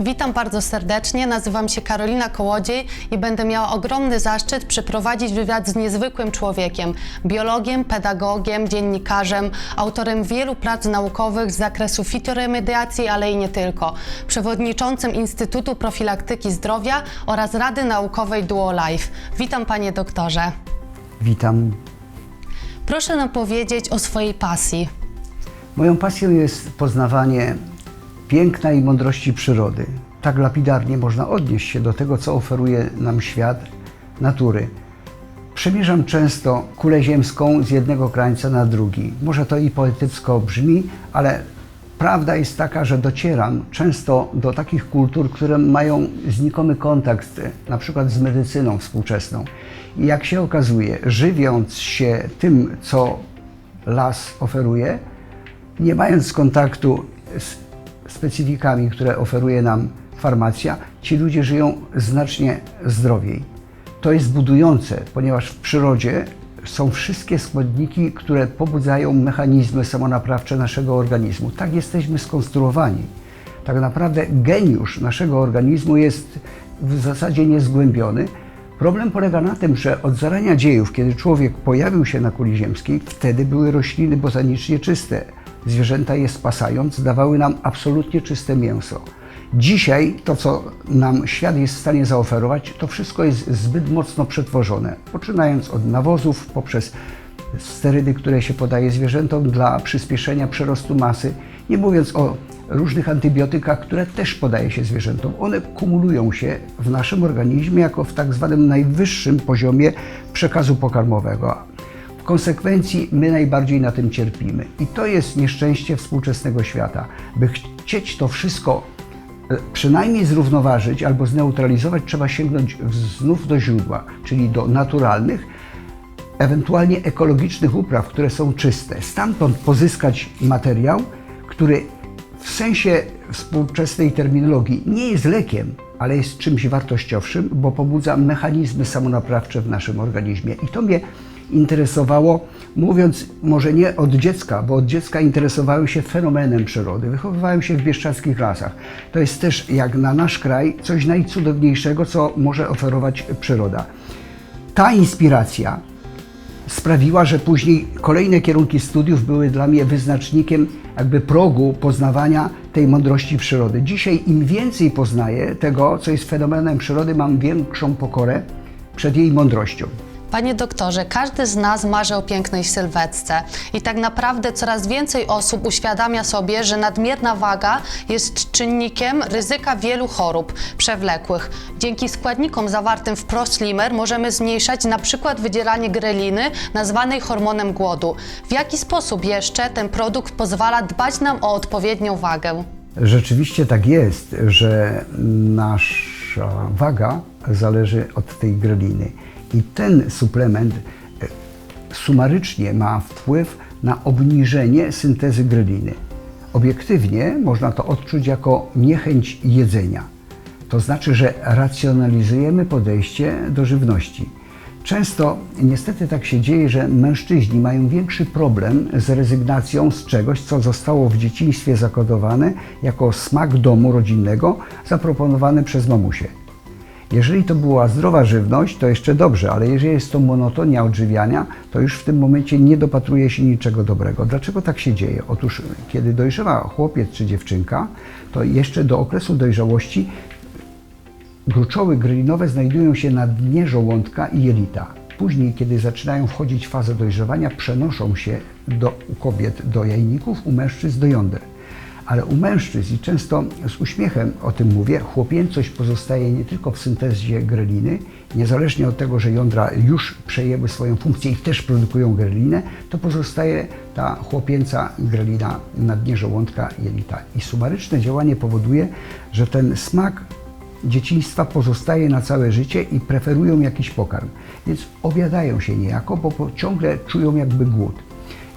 Witam bardzo serdecznie, nazywam się Karolina Kołodziej i będę miała ogromny zaszczyt przeprowadzić wywiad z niezwykłym człowiekiem, biologiem, pedagogiem, dziennikarzem, autorem wielu prac naukowych z zakresu fitoremediacji, ale i nie tylko, przewodniczącym Instytutu Profilaktyki Zdrowia oraz Rady Naukowej Duo Life. Witam panie doktorze. Witam. Proszę nam powiedzieć o swojej pasji. Moją pasją jest poznawanie piękna i mądrości przyrody. Tak lapidarnie można odnieść się do tego, co oferuje nam świat natury. Przemierzam często kulę ziemską z jednego krańca na drugi. Może to i poetycko brzmi, ale prawda jest taka, że docieram często do takich kultur, które mają znikomy kontakt na przykład z medycyną współczesną. I jak się okazuje, żywiąc się tym, co las oferuje, nie mając kontaktu z specyfikami, które oferuje nam farmacja, ci ludzie żyją znacznie zdrowiej. To jest budujące, ponieważ w przyrodzie są wszystkie składniki, które pobudzają mechanizmy samonaprawcze naszego organizmu. Tak jesteśmy skonstruowani. Tak naprawdę geniusz naszego organizmu jest w zasadzie niezgłębiony. Problem polega na tym, że od zarania dziejów, kiedy człowiek pojawił się na kuli ziemskiej, wtedy były rośliny botanicznie czyste. Zwierzęta je spasając dawały nam absolutnie czyste mięso. Dzisiaj to, co nam świat jest w stanie zaoferować, to wszystko jest zbyt mocno przetworzone. Poczynając od nawozów, poprzez sterydy, które się podaje zwierzętom dla przyspieszenia przerostu masy, nie mówiąc o różnych antybiotykach, które też podaje się zwierzętom. One kumulują się w naszym organizmie jako w tak zwanym najwyższym poziomie przekazu pokarmowego. W konsekwencji my najbardziej na tym cierpimy. I to jest nieszczęście współczesnego świata. By chcieć to wszystko e, przynajmniej zrównoważyć albo zneutralizować, trzeba sięgnąć znów do źródła, czyli do naturalnych, ewentualnie ekologicznych upraw, które są czyste. Stamtąd pozyskać materiał, który w sensie współczesnej terminologii nie jest lekiem, ale jest czymś wartościowszym, bo pobudza mechanizmy samonaprawcze w naszym organizmie. I to mnie interesowało, mówiąc może nie od dziecka, bo od dziecka interesowałem się fenomenem przyrody. Wychowywałem się w bieszczadzkich lasach. To jest też, jak na nasz kraj, coś najcudowniejszego, co może oferować przyroda. Ta inspiracja sprawiła, że później kolejne kierunki studiów były dla mnie wyznacznikiem jakby progu poznawania tej mądrości przyrody. Dzisiaj im więcej poznaję tego, co jest fenomenem przyrody, mam większą pokorę przed jej mądrością. Panie doktorze, każdy z nas marzy o pięknej sylwetce i tak naprawdę coraz więcej osób uświadamia sobie, że nadmierna waga jest czynnikiem ryzyka wielu chorób przewlekłych. Dzięki składnikom zawartym w ProSlimmer możemy zmniejszać na przykład wydzielanie greliny nazwanej hormonem głodu. W jaki sposób jeszcze ten produkt pozwala dbać nam o odpowiednią wagę? Rzeczywiście tak jest, że nasza waga zależy od tej greliny. I ten suplement e, sumarycznie ma wpływ na obniżenie syntezy greliny. Obiektywnie można to odczuć jako niechęć jedzenia. To znaczy, że racjonalizujemy podejście do żywności. Często niestety tak się dzieje, że mężczyźni mają większy problem z rezygnacją z czegoś, co zostało w dzieciństwie zakodowane jako smak domu rodzinnego zaproponowany przez mamusię. Jeżeli to była zdrowa żywność, to jeszcze dobrze, ale jeżeli jest to monotonia odżywiania, to już w tym momencie nie dopatruje się niczego dobrego. Dlaczego tak się dzieje? Otóż, kiedy dojrzewa chłopiec czy dziewczynka, to jeszcze do okresu dojrzałości gruczoły grylinowe znajdują się na dnie żołądka i jelita. Później, kiedy zaczynają wchodzić w fazę dojrzewania, przenoszą się do, u kobiet do jajników, u mężczyzn do jąder. Ale u mężczyzn, i często z uśmiechem o tym mówię, chłopięcość pozostaje nie tylko w syntezie greliny, niezależnie od tego, że jądra już przejęły swoją funkcję i też produkują grelinę, to pozostaje ta chłopięca grelina na dnie żołądka jelita. I sumaryczne działanie powoduje, że ten smak dzieciństwa pozostaje na całe życie i preferują jakiś pokarm. Więc obiadają się niejako, bo ciągle czują jakby głód.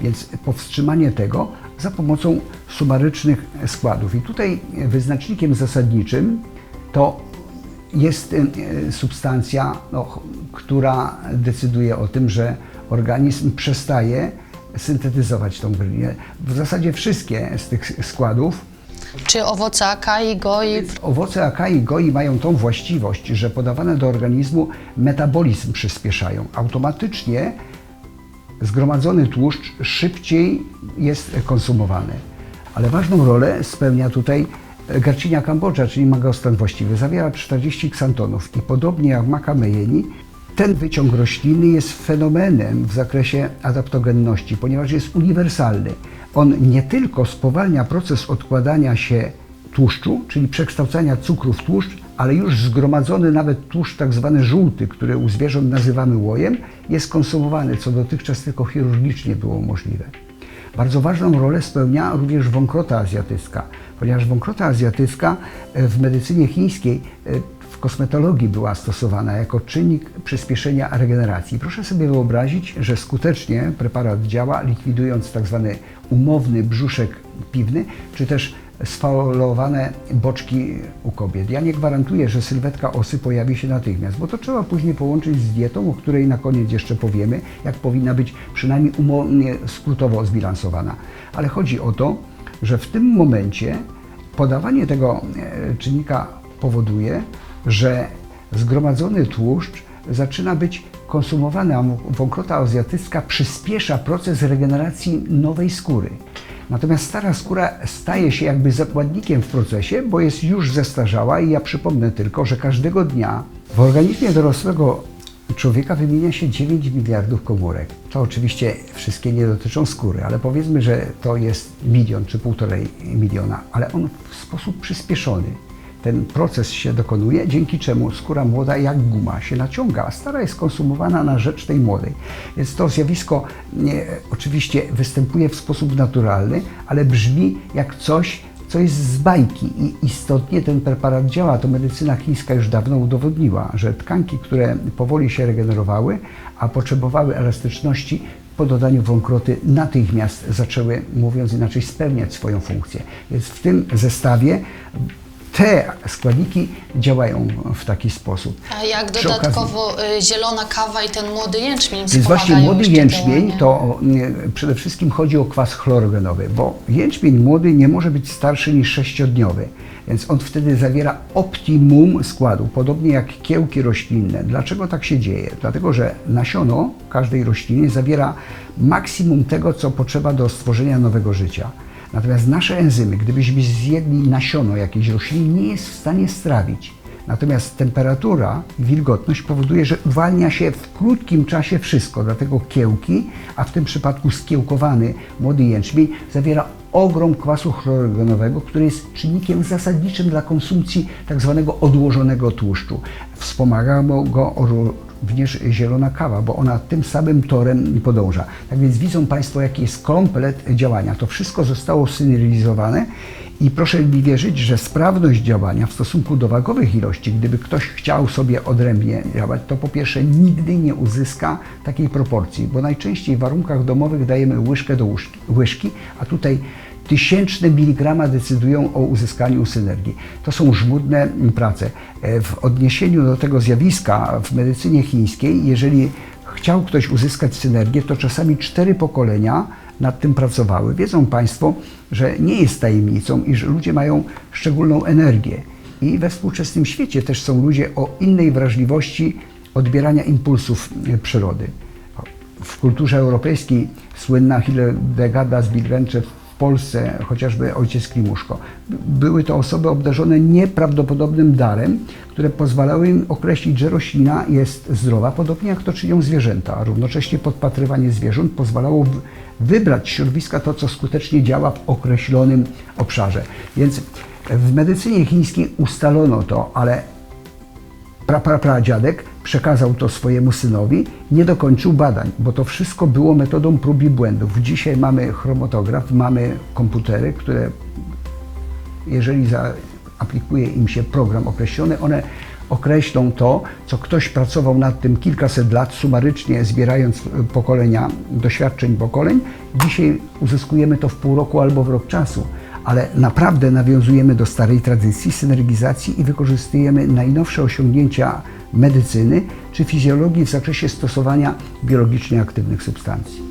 Więc powstrzymanie tego za pomocą sumarycznych składów. I tutaj wyznacznikiem zasadniczym to jest e, substancja, no, która decyduje o tym, że organizm przestaje syntetyzować tą grylinę. W zasadzie wszystkie z tych składów Czy owoce akai, goi? Owoce akai goi mają tą właściwość, że podawane do organizmu metabolizm przyspieszają. Automatycznie zgromadzony tłuszcz szybciej jest konsumowany. Ale ważną rolę spełnia tutaj garcinia kambodża, czyli magostan właściwy. Zawiera 40 ksantonów i podobnie jak maka mejeni, ten wyciąg rośliny jest fenomenem w zakresie adaptogenności, ponieważ jest uniwersalny. On nie tylko spowalnia proces odkładania się tłuszczu, czyli przekształcania cukru w tłuszcz, ale już zgromadzony nawet tłuszcz tak zwany żółty, który u zwierząt nazywamy łojem, jest konsumowany, co dotychczas tylko chirurgicznie było możliwe. Bardzo ważną rolę spełnia również wąkrota azjatycka, ponieważ wąkrota azjatycka e, w medycynie chińskiej, e, w kosmetologii była stosowana jako czynnik przyspieszenia regeneracji. Proszę sobie wyobrazić, że skutecznie preparat działa, likwidując tak zwany umowny brzuszek piwny, czy też sfaulowane boczki u kobiet. Ja nie gwarantuję, że sylwetka osy pojawi się natychmiast, bo to trzeba później połączyć z dietą, o której na koniec jeszcze powiemy, jak powinna być przynajmniej umownie, skrótowo zbilansowana. Ale chodzi o to, że w tym momencie podawanie tego e, czynnika powoduje, że zgromadzony tłuszcz zaczyna być konsumowany, a wąkrota azjatycka przyspiesza proces regeneracji nowej skóry. Natomiast stara skóra staje się jakby zakładnikiem w procesie, bo jest już zestarzała i ja przypomnę tylko, że każdego dnia w organizmie dorosłego człowieka wymienia się 9 miliardów komórek. To oczywiście wszystkie nie dotyczą skóry, ale powiedzmy, że to jest milion czy półtorej miliona, ale on w sposób przyspieszony ten proces się dokonuje, dzięki czemu skóra młoda jak guma się naciąga, a stara jest konsumowana na rzecz tej młodej. Więc to zjawisko nie, oczywiście występuje w sposób naturalny, ale brzmi jak coś, co jest z bajki i istotnie ten preparat działa. To medycyna chińska już dawno udowodniła, że tkanki, które powoli się regenerowały, a potrzebowały elastyczności, po dodaniu wąkroty natychmiast zaczęły, mówiąc inaczej, spełniać swoją funkcję. Więc w tym zestawie te składniki działają w taki sposób. A jak Przy dodatkowo y, zielona kawa i ten młody jęczmień Więc właśnie młody jęczmień to nie, przede wszystkim chodzi o kwas chlorogenowy, bo jęczmień młody nie może być starszy niż sześciodniowy, więc on wtedy zawiera optimum składu, podobnie jak kiełki roślinne. Dlaczego tak się dzieje? Dlatego, że nasiono każdej rośliny zawiera maksimum tego, co potrzeba do stworzenia nowego życia. Natomiast nasze enzymy, gdybyśmy zjedli nasiono jakiejś rośliny, nie jest w stanie strawić. Natomiast temperatura i wilgotność powoduje, że uwalnia się w krótkim czasie wszystko. Dlatego kiełki, a w tym przypadku skiełkowany młody jęczmień, zawiera ogrom kwasu chlorogenowego, który jest czynnikiem zasadniczym dla konsumpcji tak zwanego odłożonego tłuszczu. Wspomaga go również zielona kawa, bo ona tym samym torem podąża. Tak więc widzą Państwo, jaki jest komplet działania. To wszystko zostało synergizowane i proszę mi wierzyć, że sprawność działania w stosunku do wagowych ilości, gdyby ktoś chciał sobie odrębnie działać, to po pierwsze nigdy nie uzyska takiej proporcji, bo najczęściej w warunkach domowych dajemy łyżkę do łyżki, a tutaj tysięczne miligrama decydują o uzyskaniu synergii. To są żmudne prace. E, W odniesieniu do tego zjawiska w medycynie chińskiej, jeżeli chciał ktoś uzyskać synergię, to czasami cztery pokolenia nad tym pracowały. Wiedzą Państwo, że nie jest tajemnicą, iż ludzie mają szczególną energię. I we współczesnym świecie też są ludzie o innej wrażliwości odbierania impulsów e, przyrody. W kulturze europejskiej słynna Hildegada z Bilgencze w Polsce, chociażby ojciec Klimuszko. Były to osoby obdarzone nieprawdopodobnym darem, które pozwalały im określić, że roślina jest zdrowa, podobnie jak to czynią zwierzęta. Równocześnie podpatrywanie zwierząt pozwalało wybrać środowiska to, co skutecznie działa w określonym obszarze. Więc w medycynie chińskiej ustalono to, ale pra, pra, pradziadek przekazał to swojemu synowi, nie dokończył badań, bo to wszystko było metodą prób i błędów. Dzisiaj mamy chromatograf, mamy komputery, które jeżeli aplikuje im się program określony, one określą to, co ktoś pracował nad tym kilkaset lat, sumarycznie zbierając e, pokolenia, doświadczeń pokoleń. Dzisiaj uzyskujemy to w pół roku albo w rok czasu, ale naprawdę nawiązujemy do starej tradycji synergizacji i wykorzystujemy najnowsze osiągnięcia medycyny czy fizjologii w zakresie stosowania biologicznie aktywnych substancji.